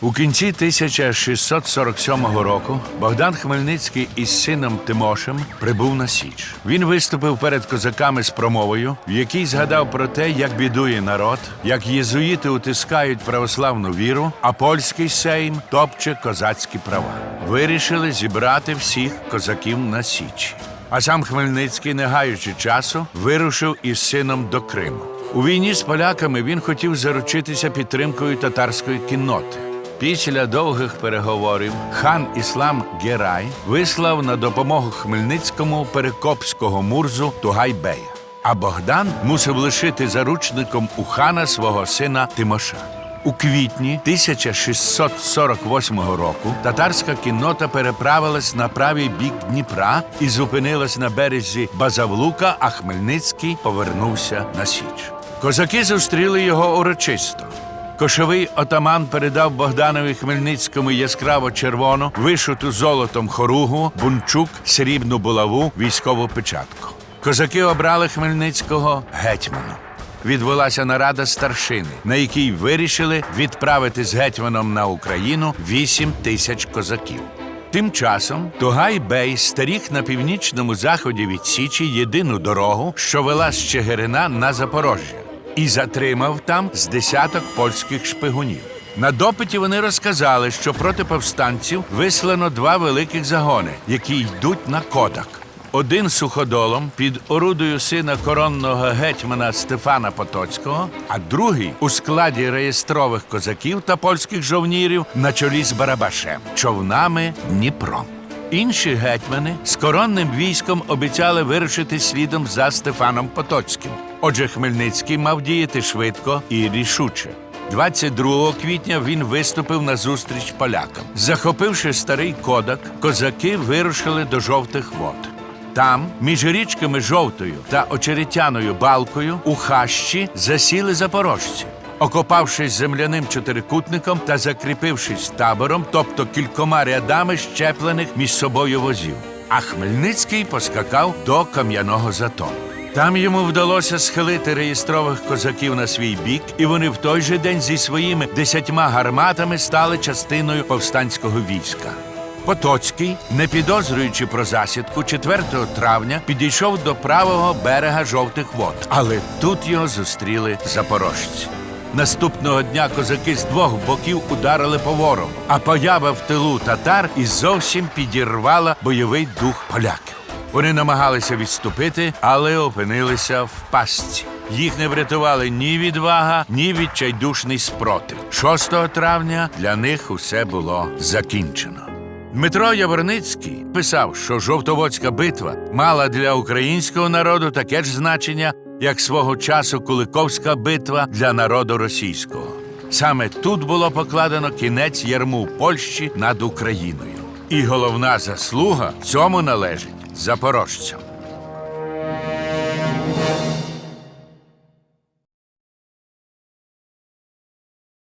У кінці 1647 року Богдан Хмельницький із сином Тимошем прибув на Січ. Він виступив перед козаками з промовою, в якій згадав про те, як бідує народ, як єзуїти утискають православну віру, а польський сейм топче козацькі права. Вирішили зібрати всіх козаків на Січі. А сам Хмельницький, не гаючи часу, вирушив із сином до Криму. У війні з поляками він хотів заручитися підтримкою татарської кінноти. Після довгих переговорів хан Іслам Герай вислав на допомогу Хмельницькому перекопського мурзу Тугай-Бея. А Богдан мусив лишити заручником у хана свого сина Тимоша. У квітні 1648 року татарська кіннота переправилась на правий бік Дніпра і зупинилась на березі Базавлука, а Хмельницький повернувся на Січ. Козаки зустріли його урочисто. Кошовий отаман передав Богданові Хмельницькому яскраво червону, вишиту золотом хоругу, бунчук, срібну булаву, військову печатку. Козаки обрали Хмельницького гетьманом. Відбулася нарада старшини, на якій вирішили відправити з гетьманом на Україну 8 тисяч козаків. Тим часом Тугай Бей старіг на північному заході від Січі єдину дорогу, що вела з Чигирина на Запорожжя, і затримав там з десяток польських шпигунів. На допиті вони розказали, що проти повстанців вислано два великих загони, які йдуть на кодак. Один суходолом під орудою сина коронного гетьмана Стефана Потоцького, а другий у складі реєстрових козаків та польських жовнірів на чолі з Барабашем, човнами Дніпром. Інші гетьмани з коронним військом обіцяли вирушити слідом за Стефаном Потоцьким. Отже, Хмельницький мав діяти швидко і рішуче. 22 квітня він виступив на зустріч полякам. Захопивши старий кодак, козаки вирушили до жовтих вод. Там, між річками Жовтою та Очеретяною балкою, у хащі засіли запорожці. Окопавшись земляним чотирикутником та закріпившись табором, тобто кількома рядами щеплених між собою возів. А Хмельницький поскакав до кам'яного затону. Там йому вдалося схилити реєстрових козаків на свій бік, і вони в той же день зі своїми десятьма гарматами стали частиною повстанського війська. Потоцький, не підозрюючи про засідку, 4 травня підійшов до правого берега жовтих вод, але тут його зустріли запорожці. Наступного дня козаки з двох боків ударили по ворогу, а поява в тилу татар і зовсім підірвала бойовий дух поляків. Вони намагалися відступити, але опинилися в пастці. Їх не врятували ні відвага, ні відчайдушний спротив. 6 травня для них усе було закінчено. Дмитро Яворницький писав, що Жовтоводська битва мала для українського народу таке ж значення, як свого часу Куликовська битва для народу російського. Саме тут було покладено кінець ярму Польщі над Україною. І головна заслуга цьому належить Zaporożcom.